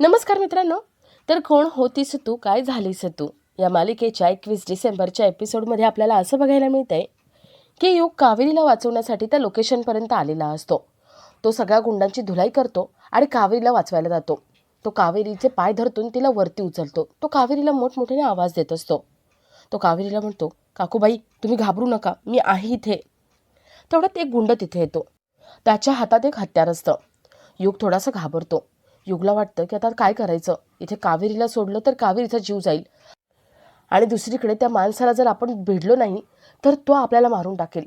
नमस्कार मित्रांनो. तर कोण होतीस तू? काय झालीस तू? या मालिकेच्या एकवीस डिसेंबरच्या एपिसोडमध्ये आपल्याला असं बघायला मिळतंय की युग कावेरीला वाचवण्यासाठी त्या लोकेशनपर्यंत आलेला असतो. तो सगळ्या गुंडांची धुलाई करतो आणि कावेरीला वाचवायला जातो. तो कावेरीचे पाय धरतून तिला वरती उचलतो. तो कावेरीला मोठमोठ्याने आवाज देत असतो. तो कावेरीला म्हणतो काकूबाई तुम्ही घाबरू नका मी आहे इथे. तेवढ्यात एक गुंड तिथे येतो. त्याच्या हातात एक हत्यार असतं. युग थोडासा घाबरतो. युगला वाटतं की आता काय करायचं? इथे कावेरीला सोडलं तर कावेरीचा जीव जाईल. आणि दुसरीकडे त्या माणसाला जर आपण भिडलो नाही तर तो आपल्याला मारून टाकेल.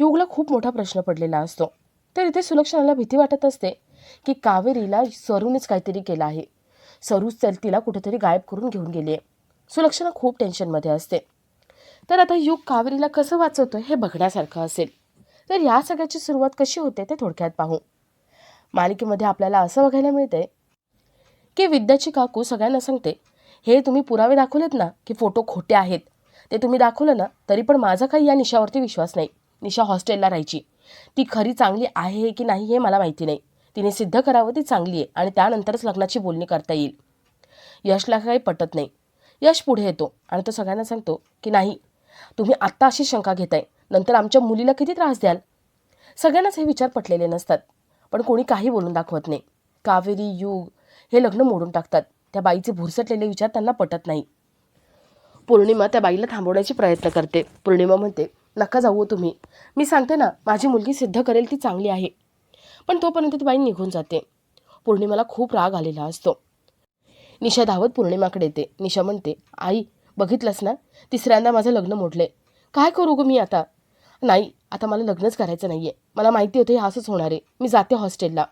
युगला खूप मोठा प्रश्न पडलेला असतो. तर इथे सुलक्षणाला भीती वाटत असते की कावेरीला सरूनेच काहीतरी केलं आहे. सरूच तर तिला कुठेतरी गायब करून घेऊन गेली आहे. सुलक्षणा खूप टेन्शनमध्ये असते. तर आता युग कावेरीला कसं वाचवतो हे बघण्यासारखं असेल. तर या सगळ्याची सुरुवात कशी होते ते थोडक्यात पाहू. मालिकेमध्ये आपल्याला असं बघायला मिळतंय की विद्याची काकू सगळ्यांना सांगते हे तुम्ही पुरावे दाखवलेत ना की फोटो खोटे आहेत. ते तुम्ही दाखवलं ना तरी पण माझा काही या निशावरती विश्वास नाही. निशा हॉस्टेलला राहायची. ती खरी चांगली आहे की नाही हे मला माहिती नाही. तिने सिद्ध करावं ती चांगली आहे आणि त्यानंतरच लग्नाची बोलणी करता येईल. यशला काही पटत नाही. यश पुढे येतो आणि तो सगळ्यांना सांगतो की नाही तुम्ही आत्ता अशी शंका घेताय. नंतर आमच्या मुलीला किती त्रास द्याल? सगळ्यांनाच हे विचार पटलेले नसतात पण कोणी काही बोलून दाखवत नाही. कावेरी युग हे लग्न मोडून टाकतात. त्या बाईचे भुरसटलेले विचार त्यांना पटत नाही. पौर्णिमा त्या बाईला थांबवण्याचे प्रयत्न करते. पौर्णिमा म्हणते नका जाऊ हो तुम्ही. मी सांगते ना माझी मुलगी सिद्ध करेल ती चांगली आहे. पण तोपर्यंत ती बाई निघून जाते. पौर्णिमाला खूप राग आलेला असतो. निशा धावत पौर्णिमाकडे येते. निशा म्हणते आई बघितलंस ना? तिसऱ्यांदा माझं लग्न मोडले. काय करू गं मी आता? नाही आता मला लग्नच करायचं नाही आहे मला माहिती होतं हे असंच होणार आहे. मी जाते हॉस्टेलला.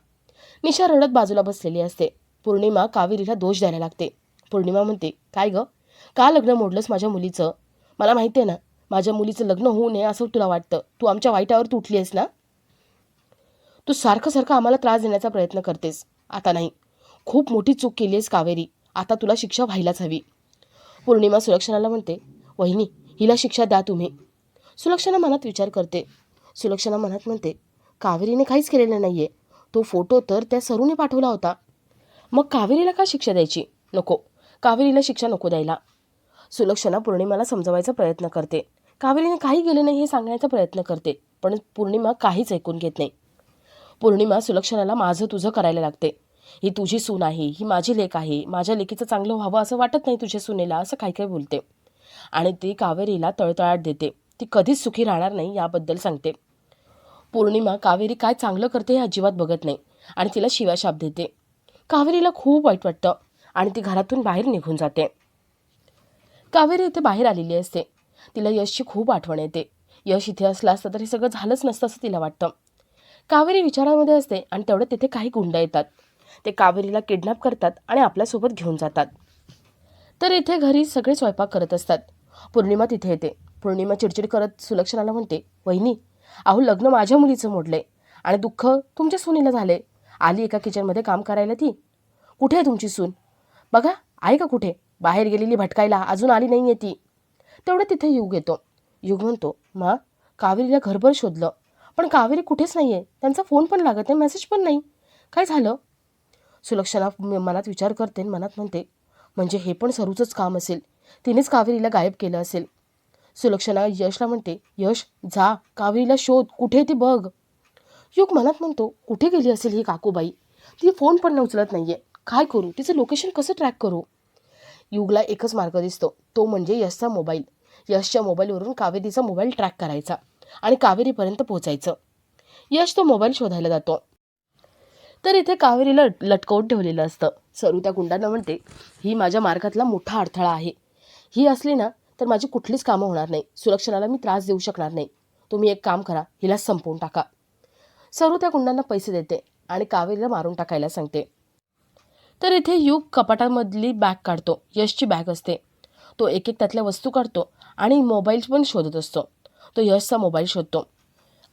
निशा रडत बाजूला बसलेली असते. पौर्णिमा कावेरीला दोष द्यायला लागते. पौर्णिमा म्हणते काय गं? का लग्न मोडलंस माझ्या मुलीचं? मला माहिती आहे ना माझ्या मुलीचं लग्न होऊ नये असं तुला वाटतं. तू आमच्या वाईटावर तुटली आहेस ना? तू सारखं सारखं आम्हाला त्रास देण्याचा प्रयत्न करतेस. आता नाही. खूप मोठी चूक केली आहेस कावेरी. आता तुला शिक्षा व्हायलाच हवी. पौर्णिमा सुलक्षणाला म्हणते वहिनी हिला शिक्षा द्या तुम्ही. सुलक्षणा मनात विचार करते. सुलक्षणा मनात म्हणते कावेरीने काहीच केलेलं नाही आहे तो फोटो तर त्या सरूने पाठवला होता. मग कावेरीला का शिक्षा द्यायची? नको. कावेरीला शिक्षा नको द्यायला. सुलक्षणा पौर्णिमाला समजवायचा प्रयत्न करते. कावेरीने काही केलं नाही हे सांगण्याचा प्रयत्न करते पण पौर्णिमा काहीच ऐकून घेत नाही. पौर्णिमा सुलक्षणाला माझं तुझं करायला लागते. ही तुझी सून आहे ही माझी लेख आहे माझ्या लेकीचं चांगलं व्हावं असं वाटत नाही तुझ्या सुनेला असं काही काही बोलते. आणि ती कावेरीला तळतळाट देते. ती कधीच सुखी राहणार नाही याबद्दल सांगते. पौर्णिमा कावेरी काय चांगलं करते हे अजिबात बघत नाही. आणि तिला शिवाशाप देते. कावेरीला खूप वाईट वाटतं आणि ती घरातून बाहेर निघून जाते. कावेरी इथे बाहेर आलेली असते. तिला यशची खूप आठवण येते. यश इथे असला असतं तर हे सगळं झालंच नसतं असं तिला वाटतं. कावेरी विचारामध्ये असते आणि तेवढ्यात तिथे काही गुंड येतात. ते कावेरीला किडनॅप करतात आणि आपल्यासोबत घेऊन जातात. तर इथे घरी सगळे स्वयंपाक करत असतात. पौर्णिमा तिथे येते. पौर्णिमा चिडचिड करत सुलक्षणाला म्हणते वहिनी अहो लग्न माझ्या मुलीचं मोडले आणि दुःख तुमच्या सुनीला झाले आली एका किचनमध्ये काम करायला ती. कुठे आहे तुमची सून? बघा आहे का कुठे? बाहेर गेलेली भटकायला अजून आली नाही आहे ती. तेवढं तिथे युग येतो. युग म्हणतो मा कावेरीला घरभर शोधलं. पण कावेरी कुठेच नाही आहे त्यांचा फोन पण लागत नाही मेसेज पण नाही. काय झालं? सुलक्षणा मनात विचार करते मनात म्हणते म्हणजे हे पण सरूचंच काम असेल. तिनेच कावेरीला गायब केलं असेल. सुलक्षणा यशला म्हणते यश जा. कावेरीला शोध. कुठे ती बघ. युग मनात म्हणतो कुठे गेली असेल ही काकूबाई? ती फोन पण उचलत नाही आहे काय करू? तिचं लोकेशन कसं ट्रॅक करू? युगला एकच मार्ग दिसतो. तो म्हणजे यशचा मोबाईल यशच्या मोबाईलवरून कावेरीचा मोबाईल ट्रॅक करायचा आणि कावेरीपर्यंत पोहोचायचं. यश तो मोबाईल शोधायला जातो. तर इथे कावेरीला लटकवून ठेवलेलं असतं. सरू त्या गुंडांना म्हणते ही माझ्या मार्गातला मोठा अडथळा आहे. ही असली ना तर माझी कुठलीच कामं होणार नाही. सुरक्षणाला मी त्रास देऊ शकणार नाही. तुम्ही एक काम करा हिला संपवून टाका. सरू त्या गुंडांना पैसे देते आणि कावेरीला मारून टाकायला सांगते. तर इथे युग कपाटामधली बॅग काढतो. यशची बॅग असते. तो एक एक त्यातल्या वस्तू काढतो आणि मोबाईल पण शोधत असतो. तो यशचा मोबाईल शोधतो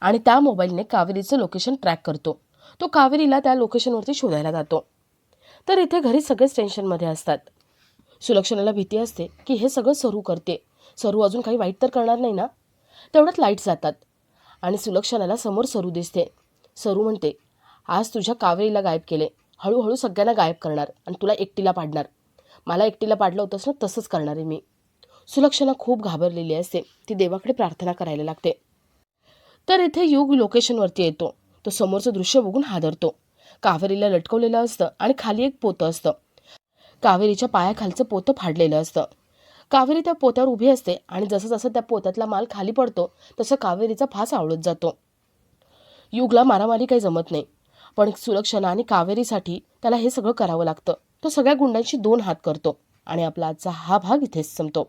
आणि त्या मोबाईलने कावेरीचं लोकेशन ट्रॅक करतो. तो कावेरीला त्या लोकेशनवरती शोधायला जातो. तर इथे घरी सगळेच टेन्शनमध्ये असतात. सुलक्षणाला भीती असते की हे सगळं सरू करते. सरू अजून काही वाईट तर करणार नाही ना? तेवढ्यात लाइट जातात आणि सुलक्षणाला समोर सरू दिसते. सरू म्हणते आज तुझ्या कावेरीला गायब केले. हळूहळू सगळ्यांना गायब करणार आणि तुला एकटीला पाडणार. मला एकटीला पाडलं होतंस ना तसंच करणार आहे मी. सुलक्षणा खूप घाबरलेली असते. ती देवाकडे प्रार्थना करायला लागते. तर इथे युग लोकेशनवरती येतो. तो समोरचं दृश्य बघून हादरतो. कावेरीला लटकवलेलं असतं आणि खाली एक पोतं असतं. कावेरीच्या पायाखालचं पोतं फाडलेलं असतं. कावेरी त्या पोत्यावर उभी असते आणि जसं जसं त्या पोत्यातला माल खाली पडतो तसं कावेरीचा फास आवळत जातो. युगला मारामारी काही जमत नाही. पण सुलक्षणा आणि कावेरीसाठी त्याला हे सगळं करावं लागतं. तो सगळ्या गुंडांशी दोन हात करतो आणि आपला आजचा हा भाग इथेच संपतो.